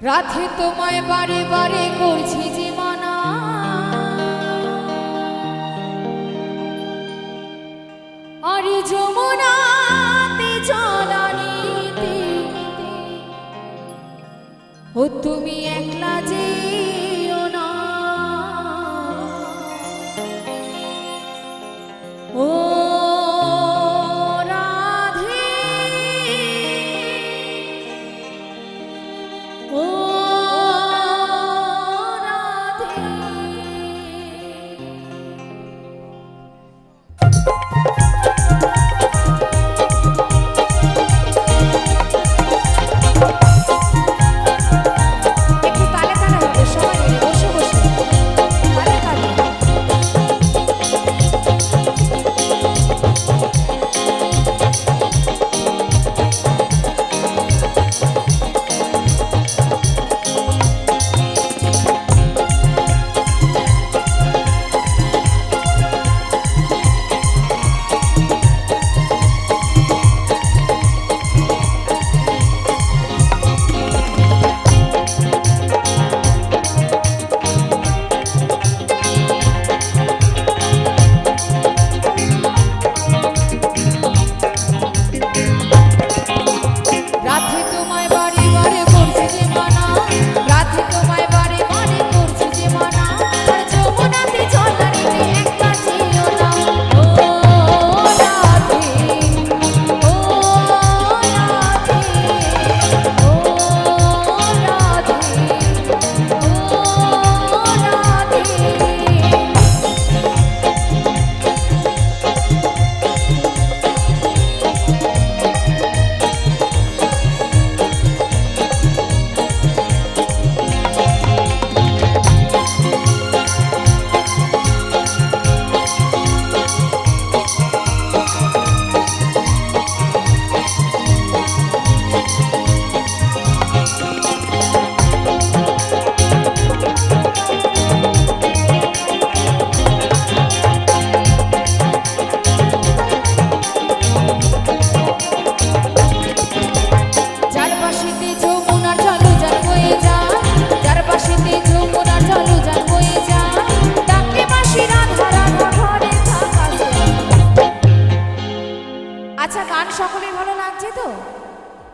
রাধে তোমায় বারে বারে করছি যে মানা আরে যমুনাতে জলানিতে ও তুমি একলা যেও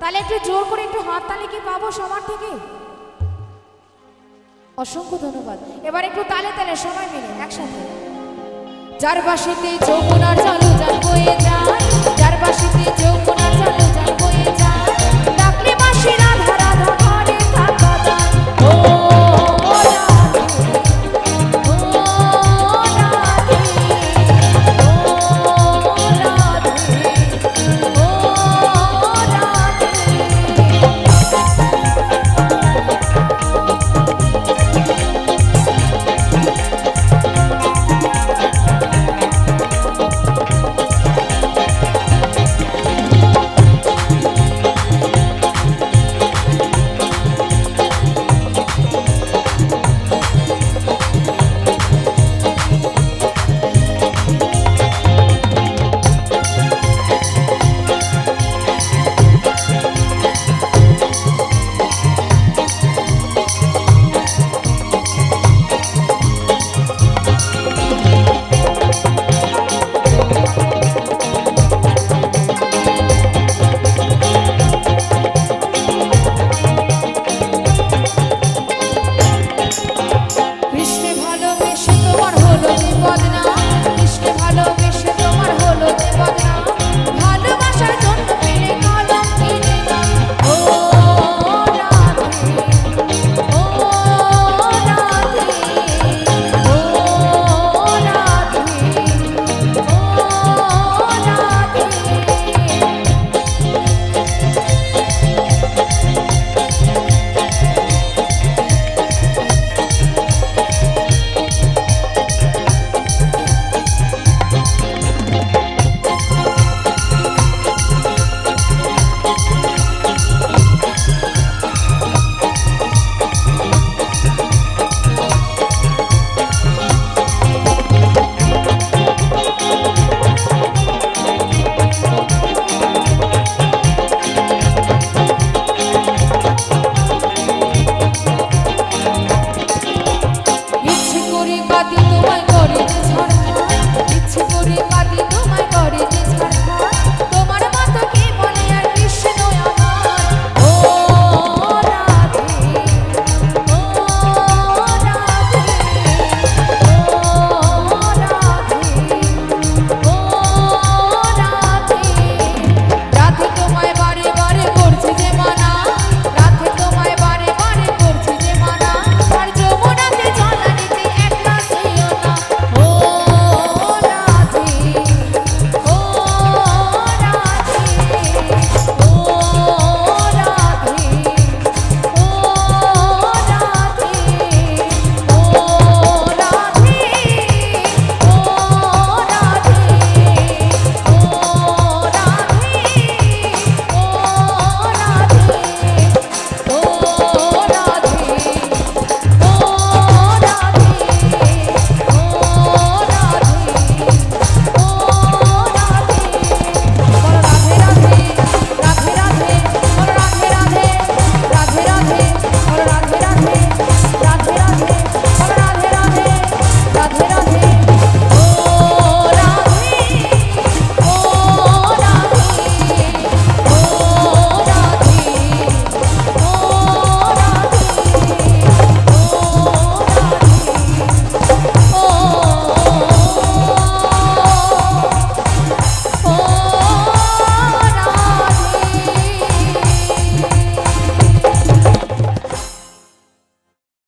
তাহলে একটু জোর করে একটু হাত তালে কি পাবো সবার থেকে? অসংখ্য ধন্যবাদ। এবার একটু তালে তালে সবাই মিলে একসাথে। যার বাসিতে যমুনার জল যার বয়ে যার যমুনার করে কাঁদি তোমায় করে যে ছাড়া ইচ্ছে করে কাঁদি তোমায় করে যে ছাড়া